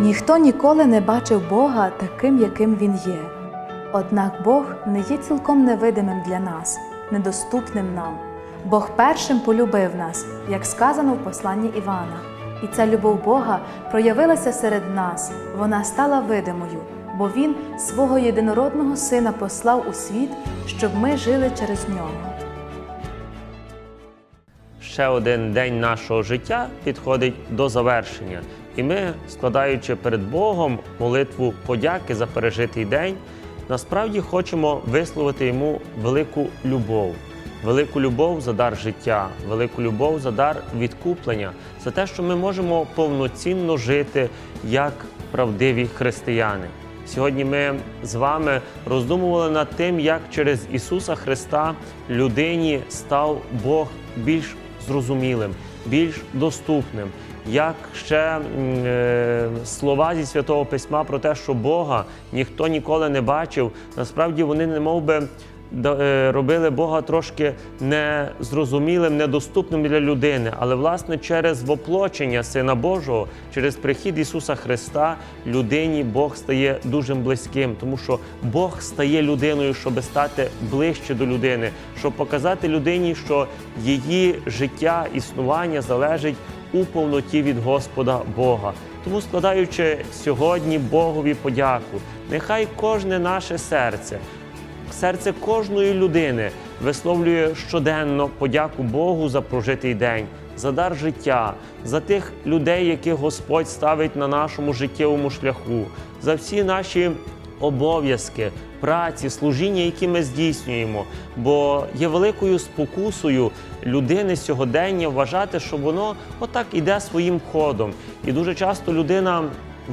Ніхто ніколи не бачив Бога таким, яким Він є. Однак Бог не є цілком невидимим для нас, недоступним нам. Бог першим полюбив нас, як сказано в посланні Івана. І ця любов Бога проявилася серед нас, вона стала видимою, бо Він свого єдинородного Сина послав у світ, щоб ми жили через нього. Ще один день нашого життя підходить до завершення, і ми, складаючи перед Богом молитву подяки за пережитий день, насправді хочемо висловити йому велику любов, велику любов за дар життя, велику любов за дар відкуплення, за те, що ми можемо повноцінно жити як правдиві християни. Сьогодні ми з вами роздумували над тим, як через Ісуса Христа людині став Бог більш зрозумілим, більш доступним. Як ще е, слова зі святого письма про те, що Бога ніхто ніколи не бачив, насправді вони не мов би робили Бога трошки незрозумілим, недоступним для людини. Але власне через воплочення Сина Божого, через прихід Ісуса Христа, людині Бог стає дуже близьким, тому що Бог стає людиною, щоб стати ближче до людини, щоб показати людині, що її життя, існування залежить у повноті від Господа Бога. Тому, складаючи сьогодні Богові подяку, нехай кожне наше серце серце кожної людини висловлює щоденно подяку Богу за прожитий день, за дар життя, за тих людей, яких Господь ставить на нашому життєвому шляху, за всі наші обов'язки, праці, служіння, які ми здійснюємо. Бо є великою спокусою людини сьогодення вважати, що воно отак іде своїм ходом. І дуже часто людина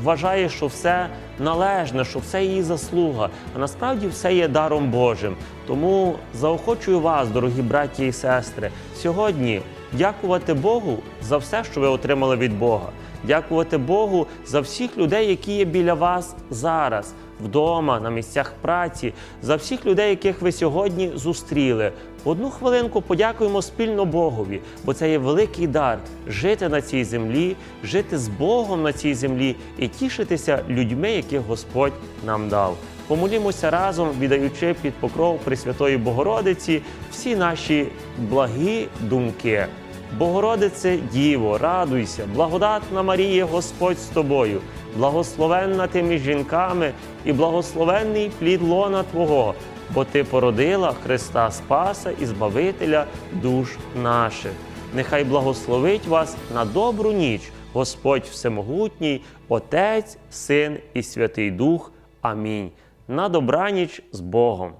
вважає, що все належне, що все її заслуга, а насправді все є даром Божим. Тому заохочую вас, дорогі браті і сестри, сьогодні дякувати Богу за все, що ви отримали від Бога. Дякувати Богу за всіх людей, які є біля вас зараз, вдома, на місцях праці, за всіх людей, яких ви сьогодні зустріли. Одну хвилинку подякуємо спільно Богові, бо це є великий дар жити на цій землі, жити з Богом на цій землі і тішитися людьми, яких Господь нам дав. Помолімося разом, віддаючи під покров Пресвятої Богородиці всі наші благі думки. Богородице Діво, радуйся, благодатна Марія, Господь з тобою, благословенна ти між жінками і благословенний плід лона Твого, бо Ти породила Христа Спаса і Збавителя душ наших. Нехай благословить вас на добру ніч, Господь Всемогутній, Отець, Син і Святий Дух. Амінь. На добраніч з Богом.